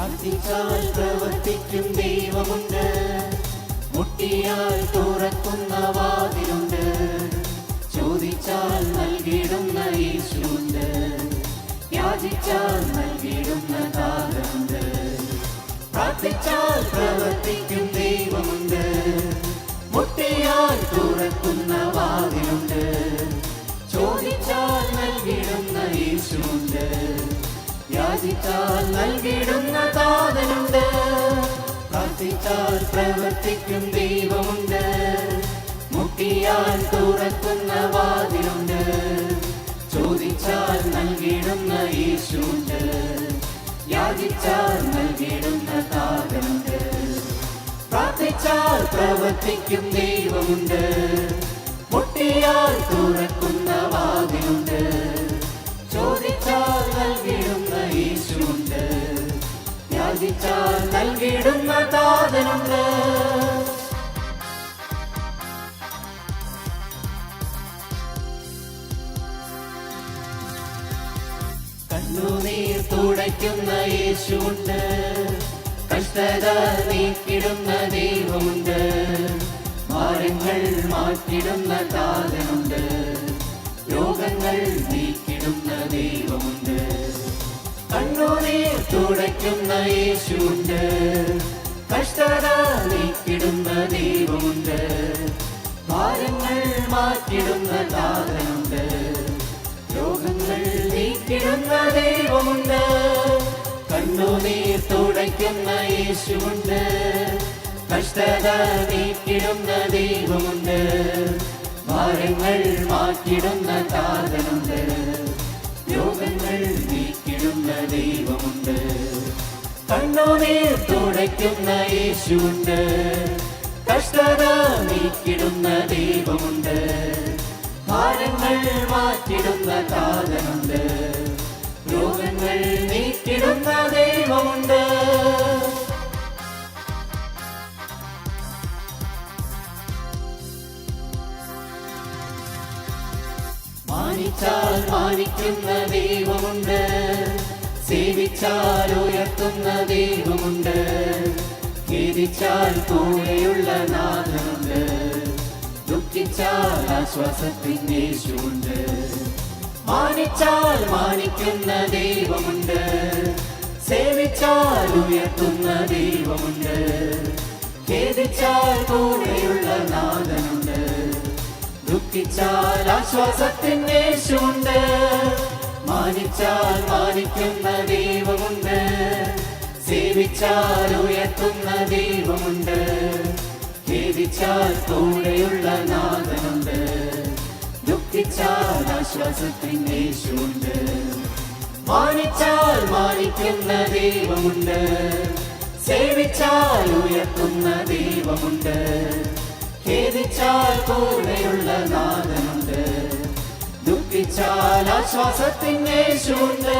പ്രാർത്ഥിച്ചാൽ പ്രവർത്തിക്കും ദൈവമുണ്ട്. മുട്ടിയാൽ തുറക്കുന്ന വാതിലുണ്ട്. ചോദിച്ചാൽ നൽകിയിടുന്ന യേശുണ്ട് യാചിച്ചാൽ നൽകിയിടുന്ന കാലമുണ്ട് പ്രാർത്ഥിച്ചാൽ പ്രവർത്തിക്കും ദൈവമുണ്ട്. മുട്ടിയാൽ തുറക്കുന്ന വാതിലുണ്ട്. ചോദിച്ചാൽ നൽകിയിടുന്ന യേശുണ്ട് യാചിച്ചാൽ താതനുണ്ട് പ്രവർത്തിക്കും ദൈവമുണ്ട്. മുട്ടിയാൽ തുറക്കുന്ന വാതിലുണ്ട്. ചോദിച്ചാൽ നൽകിയിടുന്ന യേശുണ്ട്. യാചിച്ചാൽ നൽകിയിടുന്ന താതനുണ്ട് പ്രാർത്ഥിച്ചാൽ പ്രവർത്തിക്കും ദൈവമുണ്ട്. യാചിച്ചാൽ നൽകിയിടുന്ന താതനുണ്ട് കണ്ണുനീർ തുടയ്ക്കുന്ന യേശുണ്ട് കഷ്ടത നീക്കിടുന്ന ദൈവമുണ്ട്. ഭാരങ്ങൾ മാറ്റിടുന്ന താതനുണ്ട് രോഗങ്ങൾ നീക്കിടുന്ന ദൈവമുണ്ട്. കണ്ണുനീർ തുടയ്ക്കുന്ന യേശുണ്ട് കഷ്ടത നീക്കിടുന്ന ദൈവമുണ്ട്. ഭാരങ്ങൾ മാറ്റിടുന്ന താതനുണ്ട് രോഗങ്ങൾ നീക്കിടുന്ന ദൈവമുണ്ട്. കണ്ണുനീർ തുടയ്ക്കുന്ന യേശുണ്ട് കഷ്ടത നീക്കിടുന്ന ദൈവമുണ്ട്. ഭാരങ്ങൾ മാറ്റിടുന്ന താതനുണ്ട് ദൈവമുണ്ട്. കണ്ണുനീർ തുടയ്ക്കുന്ന യേശുണ്ട് കഷ്ടത നീക്കിടുന്ന ദൈവമുണ്ട്. ഭാരങ്ങൾ മാറ്റിടുന്ന കാലമുണ്ട് രോഗങ്ങൾ നീക്കിടുന്ന ദൈവമുണ്ട്. മാനിച്ചാൽ മാനിക്കുന്ന ദൈവമുണ്ട്. സേവിച്ചാൽ ഉയർത്തുന്ന ദൈവമുണ്ട്. ഖേദിച്ചാൽ കൂടെയുള്ള നാഥമുണ്ട് ദുഃഖിച്ചാൽ ആശ്വാസത്തിന്റെ യേശുണ്ട് മാനിച്ചാൽ മാനിക്കുന്ന ദൈവമുണ്ട്. സേവിച്ചാൽ ഉയർത്തുന്ന ദൈവമുണ്ട്. ഖേദിച്ചാൽ കൂടെയുള്ള ദുഃഖിച്ചാൽ ആശ്വാസത്തിന്റെ മാനിച്ചാൽ മാനിക്കുന്ന ദൈവമുണ്ട്. സേവിച്ചാൽ ഉയർത്തുന്ന ദൈവമുണ്ട്. ഖേദിച്ചാൽ കൂടെയുള്ള നാഥനുണ്ട്. ദുഃഖിച്ചാൽ ആശ്വാസത്തിന്റെ യേശുണ്ട് മാനിച്ചാൽ മാനിക്കുന്ന ദൈവമുണ്ട്. സേവിച്ചാൽ ഉയർത്തുന്ന ദൈവമുണ്ട്. ഖേദിച്ചാൽ കൂടെയുള്ള നാഥനുണ്ട്. ദുഃഖിച്ചാൽ ആശ്വാസത്തിൻ യേശുണ്ട്